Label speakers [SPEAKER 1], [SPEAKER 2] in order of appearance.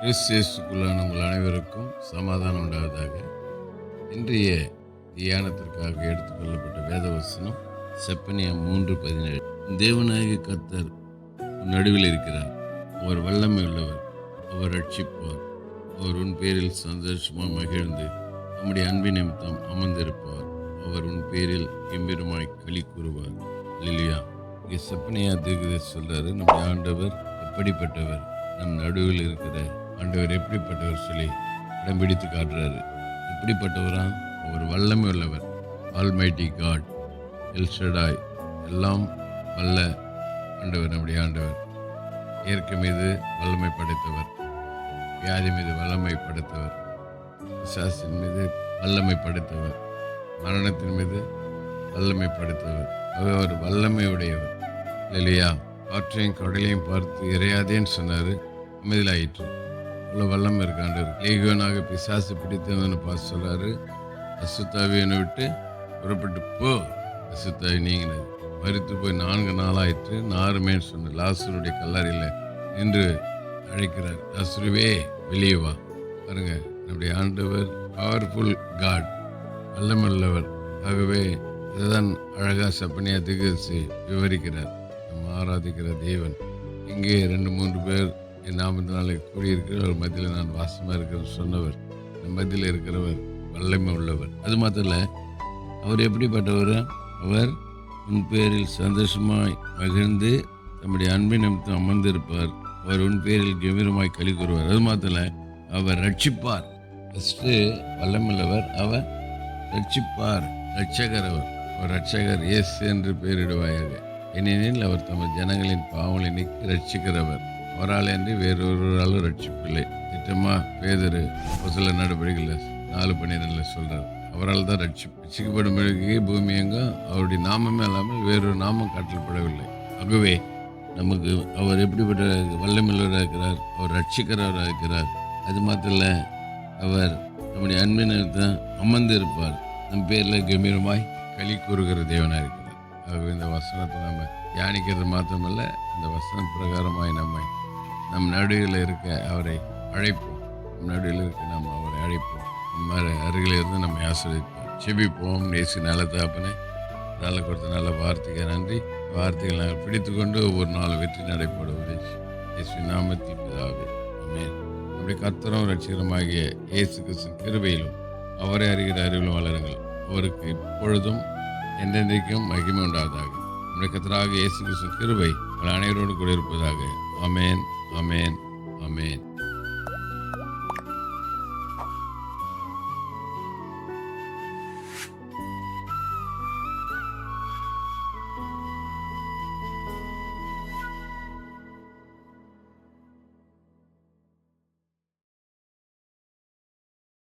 [SPEAKER 1] கிறிஸ்தியஸுக்குள்ளான உங்கள் அனைவருக்கும் சமாதானம் உண்டாவதாக. இன்றைய தியானத்திற்காக எடுத்துக்கொள்ளப்பட்ட வேத வசனம் செப்பனியா மூன்று பதினேழு. தேவநாயக கத்தர் நடுவில் இருக்கிறார். அவர் வல்லமை உள்ளவர் அவர் ரட்சிப்பார். அவர் உன் பேரில் சந்தோஷமாக மகிழ்ந்து நம்முடைய அன்பின் நிமித்தம் அமர்ந்திருப்பார். அவர் உன் பேரில் கம்பீரமாய் களி கூறுவார். இல்லையா இங்கே செப்பனியா தீர்க்கதை சொல்கிறார் நம்முடைய ஆண்டவர் எப்படிப்பட்டவர்? நம் நடுவில் இருக்கிற ஆண்டவர் எப்படிப்பட்டவர் சொல்லி இடம் பிடித்து காட்டுறாரு. எப்படிப்பட்டவரா? ஒரு வல்லமை உள்ளவர். ஆல்மைட்டி காட் எல்ஷடாய் எல்லாம் வல்ல ஆண்டவர் நம்முடைய ஆண்டவர். இயற்கை மீது வல்லமை படைத்தவர். வியாதி மீது வல்லமை படைத்தவர். விசாசின் மீது வல்லமை படைத்தவர். மரணத்தின் மீது வல்லமை படைத்தவர். அவர் வல்லமை உடையவர். இல்லையா காற்றையும் கடலையும் பார்த்து இறையாதேன்னு சொன்னார். அமைதியாயிற்று அவ்வளோ வல்லம் இருக்காண்டு லேகியோனாக பிசாசு பிடித்தவன்னு பார்த்து சொல்கிறாரு அசுத்தாவியனை விட்டு புறப்பட்டு போ. அசுத்தாவி நீங்கினது. மறித்து போய் நான்கு நாளாயிற்று. நாருமே சொன்ன லாசருடைய கல்லறையில் நின்று அழைக்கிறார். லாசுருவே வெளியே வா. பாருங்க நம்முடைய ஆண்டவர் பவர்ஃபுல் காட் வல்லமல்லவர் ஆகவே இதுதான் அழகா சப்பனியா திகழ்ச்சி விவரிக்கிறார். நம்ம ஆராதிக்கிற தேவன். இங்கே ரெண்டு மூன்று பேர் என் நாமத்தினாலே கூடியிருக்கிறவர் மத்தியில் நான் வாசமாக இருக்கிறேன் சொன்னவர் என் மத்தியில் இருக்கிறவர் வல்லமை உள்ளவர். அது மாத்திரம் அவர் எப்படிப்பட்டவர்? அவர் உன் பேரில் சந்தோஷமாய் மகிழ்ந்து தம்முடைய அன்பின் நிமித்தம் அமர்ந்திருப்பார். அவர் உன் பேரில் கம்பீரமாய் களி கூறுவார். அது மாத்திரம் அவர் ரட்சிப்பார். ஃபஸ்ட்டு வல்லமில்லவர் அவர் ரட்சிப்பார் ரட்சகர் அவர் அவர் ரட்சகர் இயேசு என்று பெயரிடுவாயாக. ஏனெனில் அவர் தமது ஜனங்களின் பாவங்களை நீக்கி ரட்சிக்கிறவர் அவரால் வேறொரு வேறொருவராலும் ரட்சிப்பில்லை. திட்டமாக பேதரு சில நடவடிக்கையில் நாலு பன்னிரெண்டில் சொல்கிறார் அவரால் தான் ரட்சி ரட்சிக்கப்படும் பூமி எங்கும் அவருடைய நாமமே இல்லாமல் வேறொரு நாமம் காட்டப்படவில்லை. ஆகவே நமக்கு அவர் எப்படிப்பட்ட வல்லமில்லவராக இருக்கிறார் அவர் ரட்சிக்கிறவராக இருக்கிறார். அது மாத்திரம் அவர் நம்முடைய அன்பினை தான் அமர்ந்து இருப்பார் நம் பேரில் கம்பீரமாய் களி கூறுகிற தேவனாக இருக்கிறார். ஆகவே இந்த வசனத்தை நம்ம தியானிக்கிறது மாத்திரமல்ல அந்த வசன பிரகாரமாய் நம்மை நம் நடுவில் இருக்க அவரை அழைப்போம். நம் நடுவில் இருக்க நாம் அவரை அழைப்போம். நம்ம அருகில் இருந்து நம்மை ஆசிரியப்போம். செபிப்போம் நேசி நல்ல தாப்பனை நல்ல கொடுத்த நல்ல வார்த்தைக்கு நன்றி. வார்த்தைகள் நாங்கள் பிடித்துக்கொண்டு ஒவ்வொரு நாளும் வெற்றி நடைபெறுவதை இயேசு நாமத்தில் பிதாவே. ஆமென். அப்படி கத்தரும் ரட்சிகரமாகிய இயேசு கிறிஸ்து கிருபையிலும் அவரை அறிகிற அறிவிலும் வளருங்கள் அவருக்கு இப்பொழுதும் என்றென்றைக்கும் மகிமை உண்டாவதாக. நம்முடைய கத்தராக இயேசு கிறிஸ்து கிருபை உங்கள் அனைவரோடு கூட இருப்பதாக. அமேன் Amen. Amen.